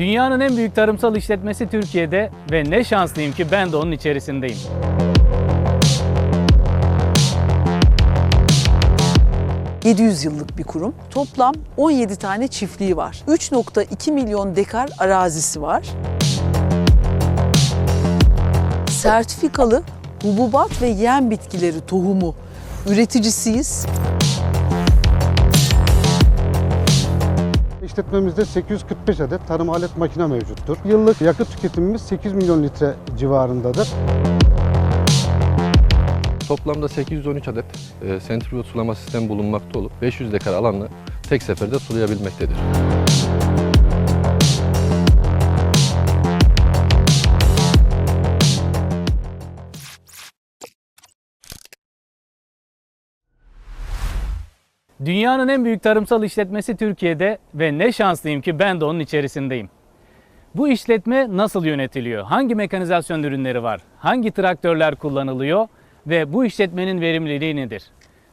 Dünyanın en büyük tarımsal işletmesi Türkiye'de ve ne şanslıyım ki ben de onun içerisindeyim. ...700 yıllık bir kurum. Toplam 17 tane çiftliği var. 3.2 milyon dekar arazisi var. Sertifikalı hububat ve yem bitkileri tohumu üreticisiyiz. İşletmemizde 845 adet tarım alet makine mevcuttur. Yıllık yakıt tüketimimiz 8 milyon litre civarındadır. Toplamda 813 adet e, sentrifüj sulama sistemi bulunmakta olup 500 dekar alanı tek seferde sulayabilmektedir. Dünyanın en büyük tarımsal işletmesi Türkiye'de ve ne şanslıyım ki ben de onun içerisindeyim. Bu işletme nasıl yönetiliyor? Hangi mekanizasyon ürünleri var? Hangi traktörler kullanılıyor? Ve bu işletmenin verimliliği nedir?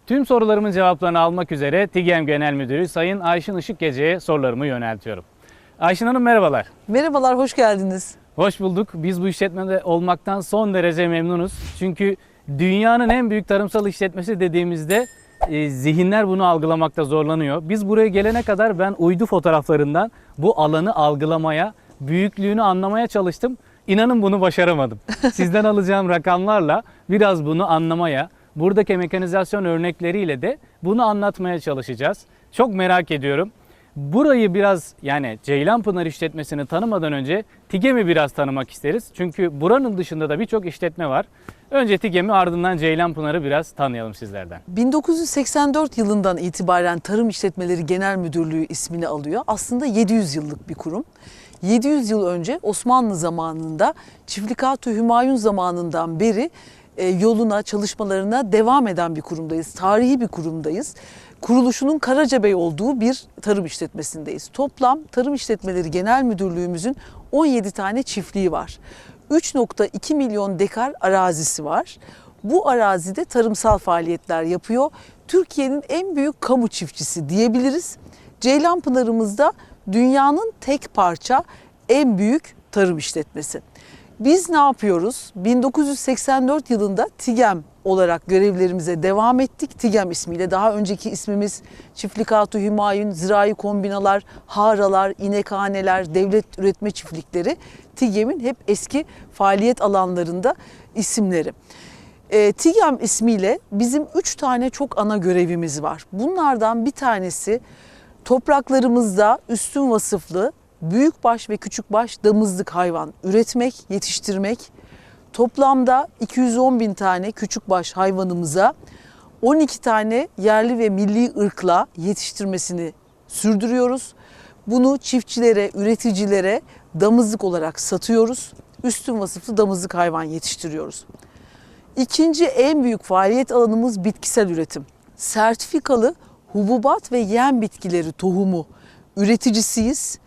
Tüm sorularımın cevaplarını almak üzere TİGEM Genel Müdürü Sayın Ayşin Işık Gece'ye sorularımı yöneltiyorum. Ayşin Hanım merhabalar. Merhabalar, hoş geldiniz. Hoş bulduk. Biz bu işletmede olmaktan son derece memnunuz. Çünkü dünyanın en büyük tarımsal işletmesi dediğimizde e, zihinler bunu algılamakta zorlanıyor. Biz buraya gelene kadar ben uydu fotoğraflarından bu alanı algılamaya, büyüklüğünü anlamaya çalıştım. İnanın bunu başaramadım. Sizden alacağım rakamlarla biraz bunu anlamaya, buradaki mekanizasyon örnekleriyle de bunu anlatmaya çalışacağız. Çok merak ediyorum. Burayı biraz yani Ceylanpınar işletmesini tanımadan önce TİGEM'i biraz tanımak isteriz. Çünkü buranın dışında da birçok işletme var. Önce TİGEM'i ardından Ceylanpınar'ı biraz tanıyalım sizlerden. 1984 yılından itibaren Tarım İşletmeleri Genel Müdürlüğü ismini alıyor. Aslında 700 yıllık bir kurum. 700 yıl önce Osmanlı zamanında Çiftlikat-ı Hümayun zamanından beri yoluna, çalışmalarına devam eden bir kurumdayız. Tarihi bir kurumdayız. Kuruluşunun Karacabey olduğu bir tarım işletmesindeyiz. Toplam Tarım İşletmeleri Genel Müdürlüğümüzün 17 tane çiftliği var. 3.2 milyon dekar arazisi var. Bu arazide tarımsal faaliyetler yapıyor. Türkiye'nin en büyük kamu çiftçisi diyebiliriz. Ceylanpınar'ımızda dünyanın tek parça en büyük tarım işletmesi. Biz ne yapıyoruz? 1984 yılında TİGEM olarak görevlerimize devam ettik. TİGEM ismiyle daha önceki ismimiz Çiftlikat-ı Hümayun, Zirai Kombinalar, Haralar, İnekhaneler, Devlet Üretme Çiftlikleri TİGEM'in hep eski faaliyet alanlarında isimleri. E, TİGEM ismiyle bizim üç tane çok ana görevimiz var. Bunlardan bir tanesi topraklarımızda üstün vasıflı büyükbaş ve küçükbaş damızlık hayvan üretmek, yetiştirmek. Toplamda 210 bin tane küçükbaş hayvanımıza 12 tane yerli ve milli ırkla yetiştirmesini sürdürüyoruz. Bunu çiftçilere, üreticilere damızlık olarak satıyoruz. Üstün vasıflı damızlık hayvan yetiştiriyoruz. İkinci en büyük faaliyet alanımız bitkisel üretim. Sertifikalı hububat ve yem bitkileri tohumu üreticisiyiz.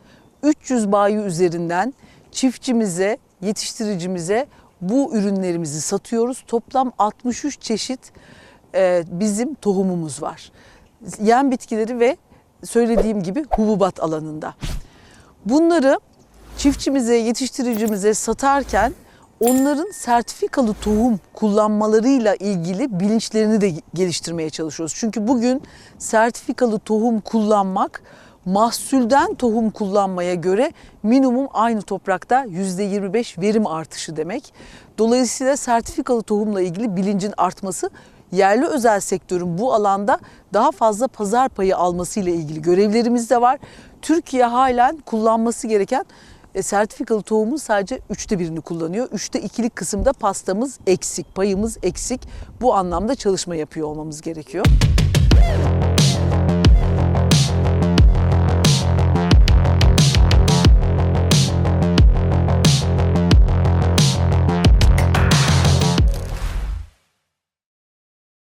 300 bayi üzerinden çiftçimize, yetiştiricimize bu ürünlerimizi satıyoruz. Toplam 63 çeşit e, bizim tohumumuz var. Yem bitkileri ve söylediğim gibi hububat alanında. Bunları çiftçimize, yetiştiricimize satarken onların sertifikalı tohum kullanmalarıyla ilgili bilinçlerini de geliştirmeye çalışıyoruz. Çünkü bugün sertifikalı tohum kullanmak mahsulden tohum kullanmaya göre minimum aynı toprakta %25 verim artışı demek. Dolayısıyla sertifikalı tohumla ilgili bilincin artması yerli özel sektörün bu alanda daha fazla pazar payı alması ile ilgili görevlerimiz de var. Türkiye halen kullanması gereken e, sertifikalı tohumun sadece üçte birini kullanıyor. Üçte ikilik kısımda pastamız eksik, payımız eksik. Bu anlamda çalışma yapıyor olmamız gerekiyor.